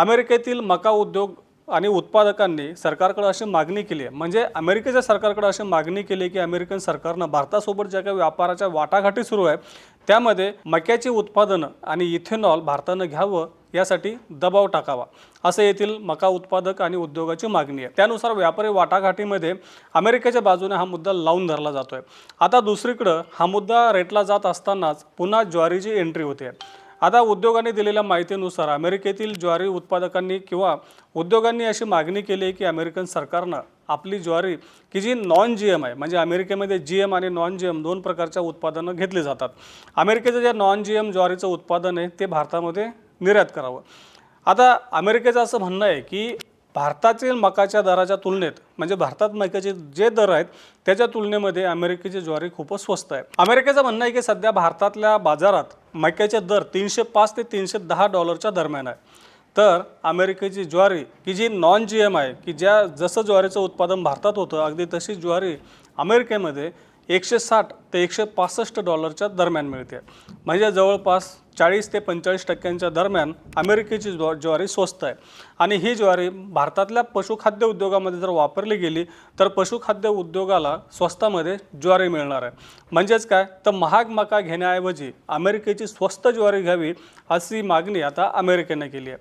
अमेरिकेतील मका उद्योग आणि उत्पादकांनी सरकारकडे अशी मागणी केली आहे. म्हणजे अमेरिकेच्या सरकारकडे अशी मागणी केली आहे की अमेरिकन सरकारनं भारतासोबत ज्या काही व्यापाराच्या वाटाघाटी सुरू आहे त्यामध्ये मक्याची उत्पादनं आणि इथेनॉल भारतानं घ्यावं यासाठी दबाव टाकावा. असं येथील मका उत्पादक आणि उद्योगाची मागणी आहे. त्यानुसार व्यापारी वाटाघाटीमध्ये अमेरिकेच्या बाजूने हा मुद्दा लावून धरला जातोय. आता दुसरीकडं हा मुद्दा रेटला जात असतानाच पुन्हा ज्वारीची एंट्री होते. आता उद्योगाने दिलेल्या माहितीनुसार अमेरिकेतील ज्वारी उत्पादकांनी किंवा उद्योगांनी अशी मागणी केली आहे की अमेरिकन सरकारनं आपली ज्वारी की जी नॉन जी एम आहे म्हणजे अमेरिकेमध्ये जी एम आणि नॉन जी एम दोन प्रकारच्या उत्पादनं घेतली जातात. अमेरिकेचं जे नॉन जी एम ज्वारीचं उत्पादन आहे ते भारतामध्ये निर्यात करावं. आता अमेरिकेचं असं म्हणणं आहे की भारतातील मकाच्या दराच्या तुलनेत म्हणजे भारतात मकाचे जे दर आहेत त्याच्या तुलनेमध्ये अमेरिकेची ज्वारी खूपच स्वस्त आहे. अमेरिकेचं म्हणणं आहे की सध्या भारतातल्या बाजारात मक्याचे दर तीनशे पाच ते तीनशे दहा डॉलरच्या दरम्यान आहे. तर अमेरिकेची ज्वारी की जी नॉन जी एम आहे की ज्या जसं ज्वारीचं उत्पादन भारतात होतं अगदी तशी ज्वारी अमेरिकेमध्ये एकशे साठ ते एकशे पासष्ट डॉलरच्या दरम्यान मिळते. म्हणजे जवळपास चाळीस ते पंचेचाळीस टक्क्यांच्या दरम्यान अमेरिकेची ज्वा ज्वारी स्वस्त आहे. आणि ही ज्वारी भारतातल्या पशुखाद्य उद्योगामध्ये जर वापरली गेली तर पशुखाद्य उद्योगाला स्वस्तामध्ये ज्वारी मिळणार आहे. म्हणजेच काय? तर महाग मका घेण्याऐवजी अमेरिकेची स्वस्त ज्वारी घ्यावी अशी मागणी आता अमेरिकेने केली आहे.